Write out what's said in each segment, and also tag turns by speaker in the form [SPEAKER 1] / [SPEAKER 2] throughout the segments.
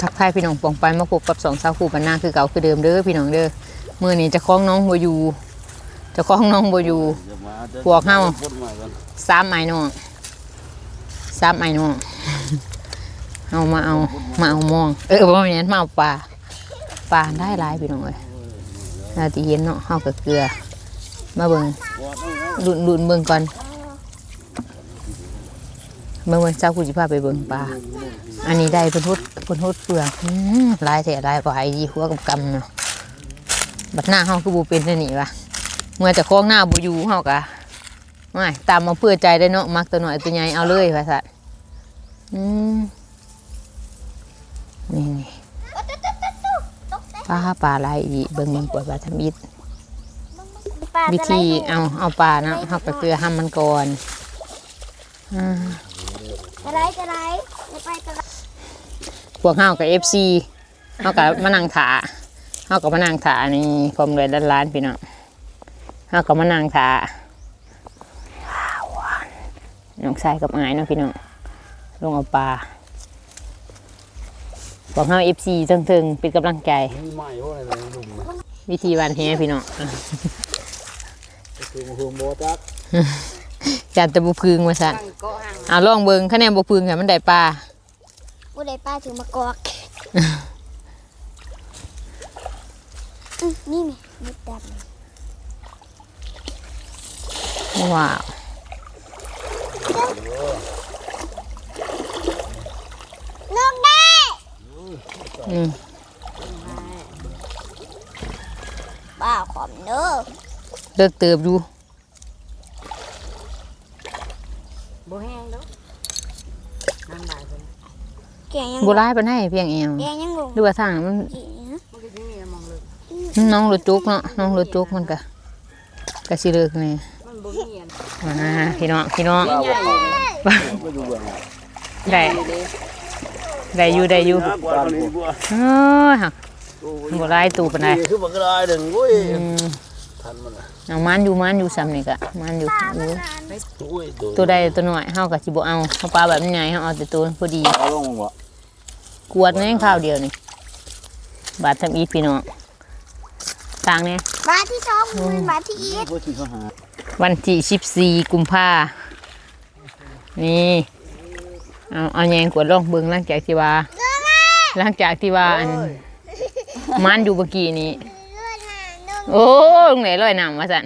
[SPEAKER 1] ทักทายพี่น้องปองไปมาพบกับสองสาวคู่ปันหน้าคือเก่าคือเดิมเด้อพี่น้องเด้อเมื้อนี้จะคล้องน้องบอยู่จะคล้องน้องบอยู่ พวกเฮา สามไม้น้องสามไม้น้องเอามาเอามาเอามอง เออบ่แม่นมาเอาปลาปลาได้หลายพี่น้องเอ้ยเราที่เห็นเนาะเฮากับเกลือ มาเบิ่งลุ่นลุนเบิ่งก่อน เบิ่งวันเช้ากูสิพาไปเบิ่งปลา อันนี้ได้เพิ่นฮดเพิ่นฮดเปลือกลายแท้หลายกว่าไอ้ยี่หัวกับกำเนาะบัดหน้าเฮาคือบ่เป็นแน่นี่วะเมื่อจะคล้องหน้าบ่อยู่เฮากะไม่ตามมาเพื่อใจได้เนาะมักตัวหน้อยตัวใหญ่เอาเลยว่าซั่นอืมนี่นี่ปลาปลาลายอีเบิ่งเบิ่งกว่าปลาทำอิดวิธีเอาเอาปลานะเฮาก็เกลือห้ามมันก่อนอ่า
[SPEAKER 2] จะไล่จะไล่จะไปจะไล่
[SPEAKER 1] พวกเฮากับ FC เฮากับมานั่งถาเฮากับมานั่งถานี่พร้อมเลยล้านๆพี่น้องเฮากับมานั่งถาว้าวหวานน้องชายกับอายเนาะพี่น้องลงเอาปลาพวกเฮา FC จังถึงเป็นกำลังใจ
[SPEAKER 3] ใหม่พวกอะไรดุม
[SPEAKER 1] วิธีวันแฮพี่น้อง
[SPEAKER 3] คือมาคือโบจัก
[SPEAKER 1] จัดแตะบุพึงมาสั่นเอาลองเบิ่งคะแนนบุพึงค่ะมันได้ปลา
[SPEAKER 2] ผู้ใดป้าถึงมากอกอื้อนี่ไงนิดดำ
[SPEAKER 1] ว้าว
[SPEAKER 2] นกได้
[SPEAKER 1] อืม
[SPEAKER 2] ป้าขอมเด้อ
[SPEAKER 1] เลิกเติบดู
[SPEAKER 4] บ่แห้งเด้อน้ำลายเพิ่น
[SPEAKER 2] แกงยัง
[SPEAKER 1] บัวร้ายปานให้เพียงเอว
[SPEAKER 2] แกงยังลง
[SPEAKER 1] หรือว่าทางมัน
[SPEAKER 2] อีกนะ
[SPEAKER 4] มันก็สิมีมองเลย
[SPEAKER 1] น้องรถจุกเนาะน้องรถจุกมันก็ก็สิเลิกนี่
[SPEAKER 4] มันบ่มีอัน
[SPEAKER 1] อ่าพี่น้องพี่น้อง
[SPEAKER 4] ใหญ่ๆเลย
[SPEAKER 3] ไม่ดูเบื้องหลัง
[SPEAKER 1] ได้ได้อยู่ได้อยู่
[SPEAKER 3] กว่านี้กว่า
[SPEAKER 1] เออฮะบัวร้ายตูปานใด
[SPEAKER 3] คือบักได้หนึ่งโอ้ย
[SPEAKER 1] อืม
[SPEAKER 3] ทันมันอะ
[SPEAKER 1] เอามันอยู่มันอยู่ซ้ำนี่ก็มันอยู่อยู่
[SPEAKER 3] โอ้ย
[SPEAKER 1] ตัวใดตัวน้อยเฮาก็สิบ่เอาเฮาปลาแบบใหญ่เฮาเอาแต่ตัวพอดี
[SPEAKER 3] เอาลงบ่
[SPEAKER 1] กวดแม่งข้าวเดียวนี่บาดทำอีทพี่น้องต่างเนี่ย
[SPEAKER 2] บาทที่สองมันบาทที่อีก
[SPEAKER 3] พวกที่เขาหา
[SPEAKER 1] วันที่สิบสี่กุมภานี่เอาเอาแยงกวดลองเบิ่งหลังจากที่ว่าหลังจากที่ว่าอันมันอยู่เมื่อกี้นี้โอ้ลงไหนลอยน้ำมาสั่น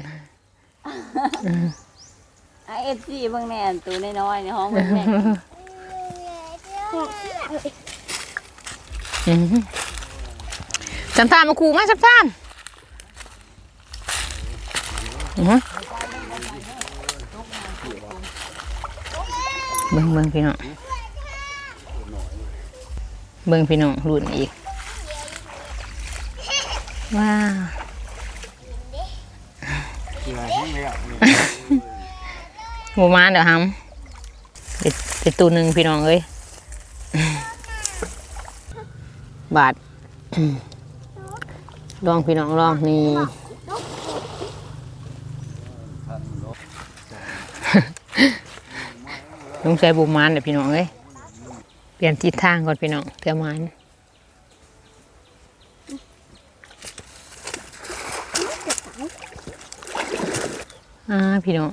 [SPEAKER 4] ไอ้ FC เบิ่งแน่นตัวน้อยๆในห้องเบิ่งแน่
[SPEAKER 1] อื้อหือสันทานมาขู่มาสันทานอื้อหือเบิ่งเบิ่งพี่น้อง เบิ่งพี่น้องรุ่นอีก ว้าว
[SPEAKER 3] ที่ไหนที่ไม่อยาก
[SPEAKER 1] หมูมาเดี๋ยวทำเป็นเป็นตัวหนึ่งพี่น้องเอ้ย บาทลองพี่น้องลองนี่ต้องใช้บุมานเดี๋ยพี่น้องเอ้ยเปลี่ยนทิศทางก่อนพี่น้องเทือมันอ่าพี่น้อง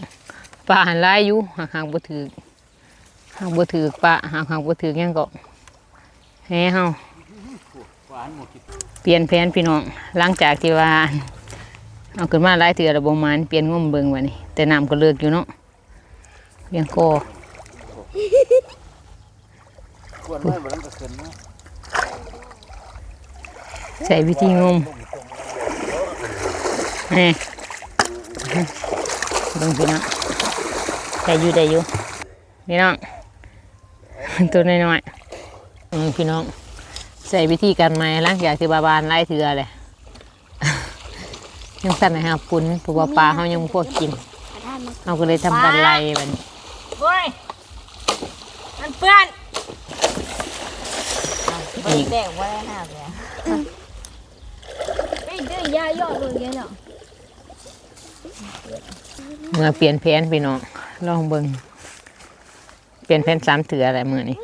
[SPEAKER 1] ปลาหันไล่อยู่หางหางบ่ถือหางบ่ถือปลาหางหางบ่ถือหยังก็แฮ่เฮา เปลี่ยนแผนพี่น้องหลังจากที่ว่าเอาขึ้นมาหลายเถื่อระบบมันเปลี่ยนงมเบิงวันนี้แต่น้ำก็เลิกอยู่เนาะเลี้ยงคอ
[SPEAKER 3] ควรไม่บ่ต้องกระเซ็นนะ
[SPEAKER 1] ใส่วิธีงมนี่เบิ่งพี่น้องได้อยู่ได้อยู่พี่น้องตัวน้อยๆอืมพี่น้อง ใส่วิธีการใหม่หลังจากที่บาบานไล่เถื่อเลย ยังสั่นนะครับปุ้นเพราะว่าปลาเขายังบ่พวกกิน
[SPEAKER 2] ท่านมา
[SPEAKER 1] เขาก็เลยทำการไล่มัน
[SPEAKER 4] โอ้ยมันเปื้อน
[SPEAKER 1] อีก
[SPEAKER 4] แดงบ่ได้หน้าเลยอะ
[SPEAKER 2] ไม่ดื้อยายอดเลยเนาะ
[SPEAKER 1] เมื่อเปลี่ยนแผนพี่น้องลองเบิ่งเปลี่ยนแผนสามเถื่ออะไรมือนี้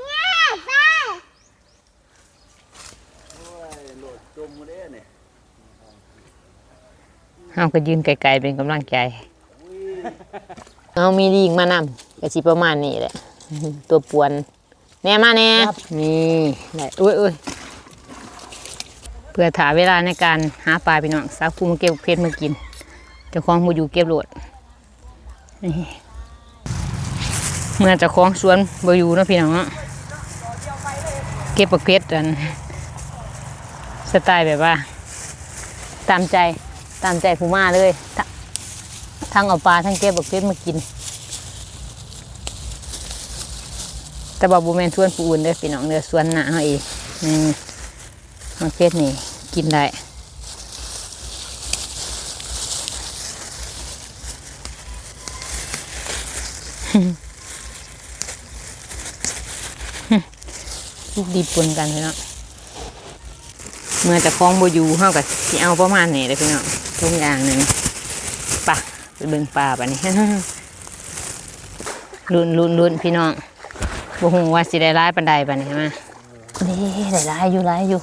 [SPEAKER 3] ต้มมาได้เนี่ย
[SPEAKER 1] เฮาก็ยืนไกลๆเป็นกำลังใจเอามีลิงมานำก็สิประมาณนี้แหละ ตัวปวน แน่มาแน่นี่ได้อุ้ยอุ้ยเพื่อถาเวลาในการหาปลาพี่น้องสาวคูมาเก็บเพชรมากินเจ้าของบ่อยู่เก็บโหลดนี่เมื่อเจ้าของสวนบ่อยู่เนาะพี่น้องเนาะเก็บปักเพชรอันสไตล์แบบว่า ตามใจ ตามใจผู้มาเลยท,ทั้งเอาปลาทั้งเก็บบักเพชรมากิน แต่บาบูแมนส่วนผู้อื่นเด้อพี่น้องเด้อส่วนหนาเขาเองนี่บักเพชรนี่กินได้ลูกดีปนกันพี่น้องเมื่อจะคล้องโบอยูเฮากับสิเอาประมาณนี้เลยพี่น้อง ทุกอย่างหนึ่งปะไปเบิ่งปลาปะนี่ลุ้นลุ้นลุ้นพี่น้องบ่ฮู้ว่าสิได้ร้ายปานใดปะนี่มานี่ได้ร้ายอยู่ร้ายอยู่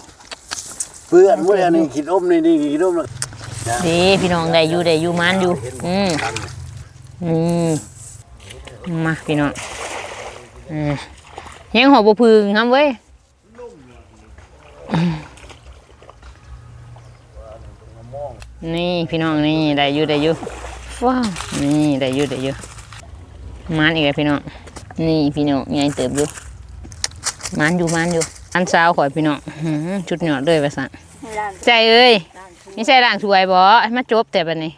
[SPEAKER 3] เพื่อนเมื่อนี่กินอมนี่นี่กินอมแล้ว
[SPEAKER 1] ดีพี่น้องได้อยู่ได้อยู่มันอยู่ อืมอืมมาพี่น้องอืมยังหอบ่พึงครับเว้ย นี่พี่น้องนี่ได้อยู่ได้อยู่ว้าวนี่ได้อยู่ได้อยู่มันอีกแล้วพี่น้องนี่พี่น้องใหญ่เติบอยู่มันอยู่มันอยู่อันสาวข่อยพี่น้องอื้อหือชุดยอดเลยว่าซั่น
[SPEAKER 2] ร้าน
[SPEAKER 1] ใจเอ้ย
[SPEAKER 2] ร้านทุก
[SPEAKER 1] นี่ใช่ล่างถวยบ่ให้มาจบแต่บัดนี้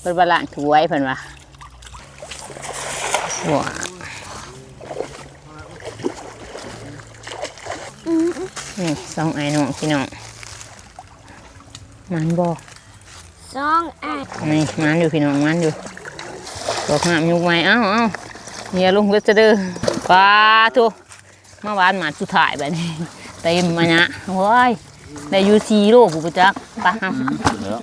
[SPEAKER 1] เปิดบาล่างถวยเพิ่นว่าว้านี่สองไอ้น้องพี่น้องมันบ่
[SPEAKER 2] สองอะ
[SPEAKER 1] นี่มันอยู่พี่น้องมันอยู่บอกห้ามยุกไม้เอ้าเอ้าเนี่ยลุงเวสเด้อปลาทุมาหวานหมาสุดท้ายแบบนี้เต็มมาเนี่ยโอ้ยได้อยู่สี่โลผู้ประจักษ์ไปห้า
[SPEAKER 3] แล้ว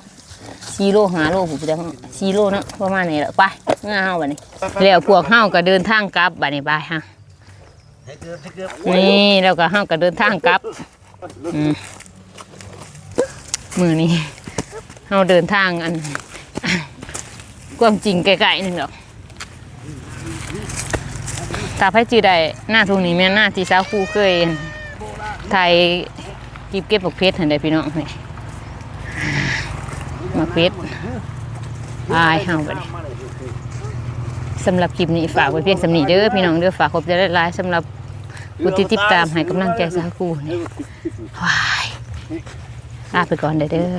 [SPEAKER 1] สี่หาโลผู้ประจักษ์สี่โลเนาะประมาณนี้แหละไปเงาเฮาแบัดนี้แล้วพวกเฮาก็เดินทางกลับแบัดนี้ไปฮะนี่แล้วก็เฮาก็เดินทางกลับอืมมือนี้ เฮาเดินทางอันความจริงไกลๆนึงดอกตาไผจีได้หน้าทุงนี้แม่หน้าที่สาวครูเคยไทยกิบเก็บบักเพชรเหันได้พี่น้องนี่มาเพชรอายเฮาบัดนี้สำหรับคลิปนี้ฝากไว้เพียงสำนีเด้อพี่น้องเด้อฝากขอบใจหลายๆสำหรับผู้ที่ติดตามให้กำลังใจสาวครูนี่ว้ายลาไปก่อนเด้อ